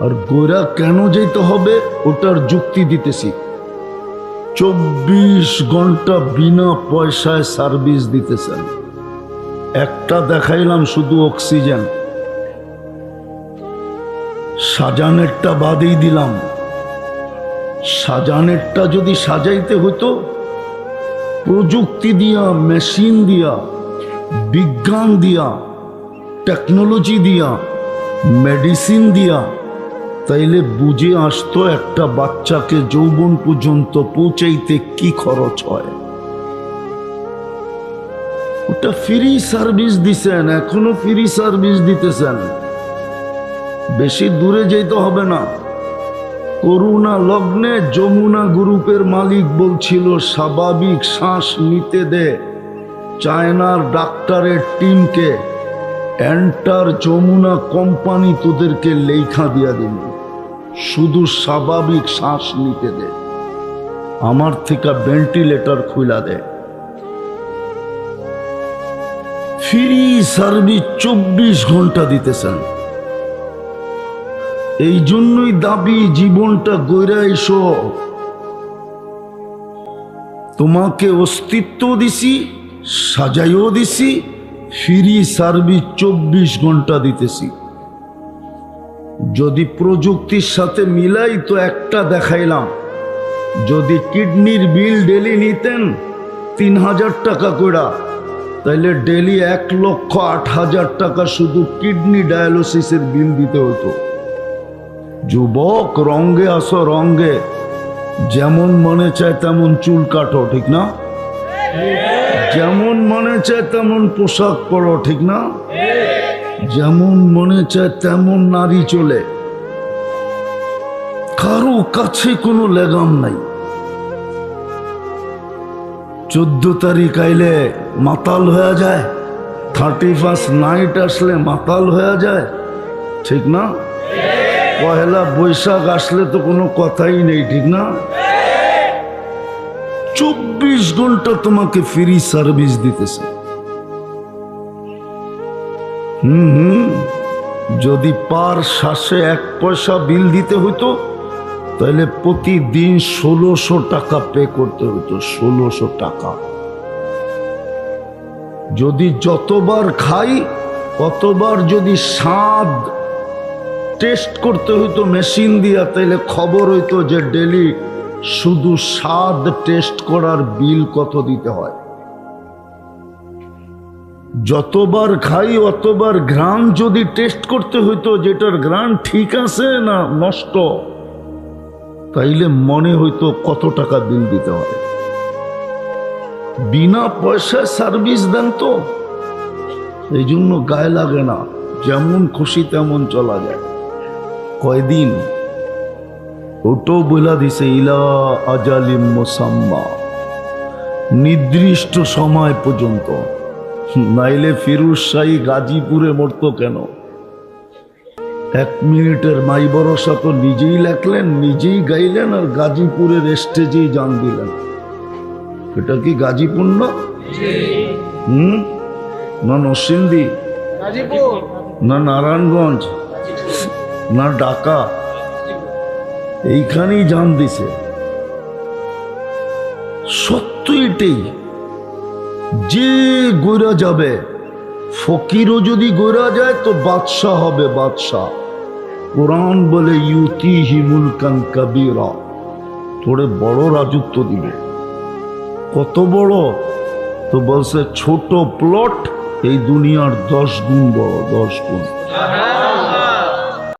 আর গোরা কেন যেতে হবে ওটার যুক্তি দিতেছি। চব্বিশ ঘণ্টা বিনা পয়সায় সার্ভিস দিতেছেন। একটা দেখাইলাম শুধু অক্সিজেন। সাজানেরটা বাদেই দিলাম। সাজানেরটা যদি সাজাইতে হতো প্রযুক্তি দিয়া, মেশিন দিয়া, বিজ্ঞান দিয়া, টেকনোলজি দিয়া, মেডিসিন দিয়া তাইলে বুঝে আসতো একটা বাচ্চাকে যৌবন পর্যন্ত পৌঁছাইতে কি খরচ হয়। ওটা ফ্রি সার্ভিস দিছেন, এখনও ফ্রি সার্ভিস দিতেছেন। বেশি দূরে যেতে হবে না। করুণা লগ্নে যমুনা গ্রুপের মালিক বলছিল, স্বাভাবিক শ্বাস নিতে দে। চায়নার ডাক্তারের টিমকে, এন্টার যমুনা কোম্পানি তোদেরকে লেখা দিয়া দিল শুধু স্বাভাবিক শ্বাস নিতে দে। আমার থেকে ভেন্টিলেটর খুলা দে। ফ্রি সার্ভিস চব্বিশ ঘণ্টা দিতেছেন। এই জন্যই দাবি জীবনটা গইরা এসো। তোমাকে অস্তিত্ব দিছি, সাজাইও দিছি, ফ্রি সার্ভিস চব্বিশ ঘণ্টা দিতেছি। যদি প্রযুক্তির সাথে মিলাই তো একটা দেখাইলাম। যদি কিডনির বিল ডেলি নিতেন, তিন হাজার টাকা কইরা, তাইলে ডেলি এক লক্ষ আট হাজার টাকা শুধু কিডনি ডায়ালিসিসের বিল দিতে হতো যুবক রঙ্গে আসো রঙ্গে, যেমন মনে চায় তেমন চুল কাটো, ঠিক না? যেমন মনে চায় তেমন পোশাক পরো, ঠিক না? যেমন মনে চায় তেমন নারী চলে। কারও কাছে কোনো লেগাম নাই। চোদ্দ তারিখ আইলে মাতাল হয়ে যায় থার্টি ফার্স্ট নাইট আসলে মাতাল হয়ে যায়, ঠিক না? পহেলা বৈশাখ আসলে তো কোনো কথাই নেই, ঠিক না? চব্বিশ ঘণ্টা তোমাকে ফ্রি সার্ভিস দিতেছে। হুম হুম। যদি পার শ্বাসে এক পয়সা বিল দিতে হতো তাহলে প্রতিদিন ষোলোশো টাকা পে করতে হতো ষোলোশো টাকা। যদি যতবার খাই, ততবার যদি স্বাদ টেস্ট করতে হইতো মেশিন দিয়া তাহলে খবর হইতো যে ডেলি শুধু স্বাদ টেস্ট করার বিল কত দিতে হয়। যতবার খাই, অতবার ঘ্রাণ যদি টেস্ট করতে হইতো, যেটার ঘ্রাণ ঠিক আছে না নষ্ট, তাইলে মনে হইতো কত টাকা বিল দিতে হয় বিনা পয়সায় সার্ভিস দেন তো এই জন্য গায়ে লাগে না, যেমন খুশি তেমন চলা যায়। কয়দিন? ওটাও বলা দিছে, ইলা আজালিম মোসাম্মা, নির্দিষ্ট সময় পর্যন্ত। নাইলে ফিরুজ শাহী গাজীপুরে মরতো কেন? এক মিনিটের মাই ভরসা তো নিজেই লেখলেন, নিজেই গাইলেন আর গাজীপুরের স্টেজেই জান দিলেন। এটা কি গাজীপুর না? হুম? না, নরসিংদী। না, নারায়ণগঞ্জ। না, ঢাকা। এইখানেই জান দিছে। সত্য এটাই। যে গৈরা যাবে, ফকিরও যদি গৈরা যায় তো বাদশাহ হবে বাদশাহ। কোরআন বলে ইউতি হিমুল কবিরা। থোড়ে বড় রাজত্ব দিবে। কত বড়? তো বলছে, ছোট প্লট এই দুনিয়ার দশ গুণ বড়, দশ গুণ।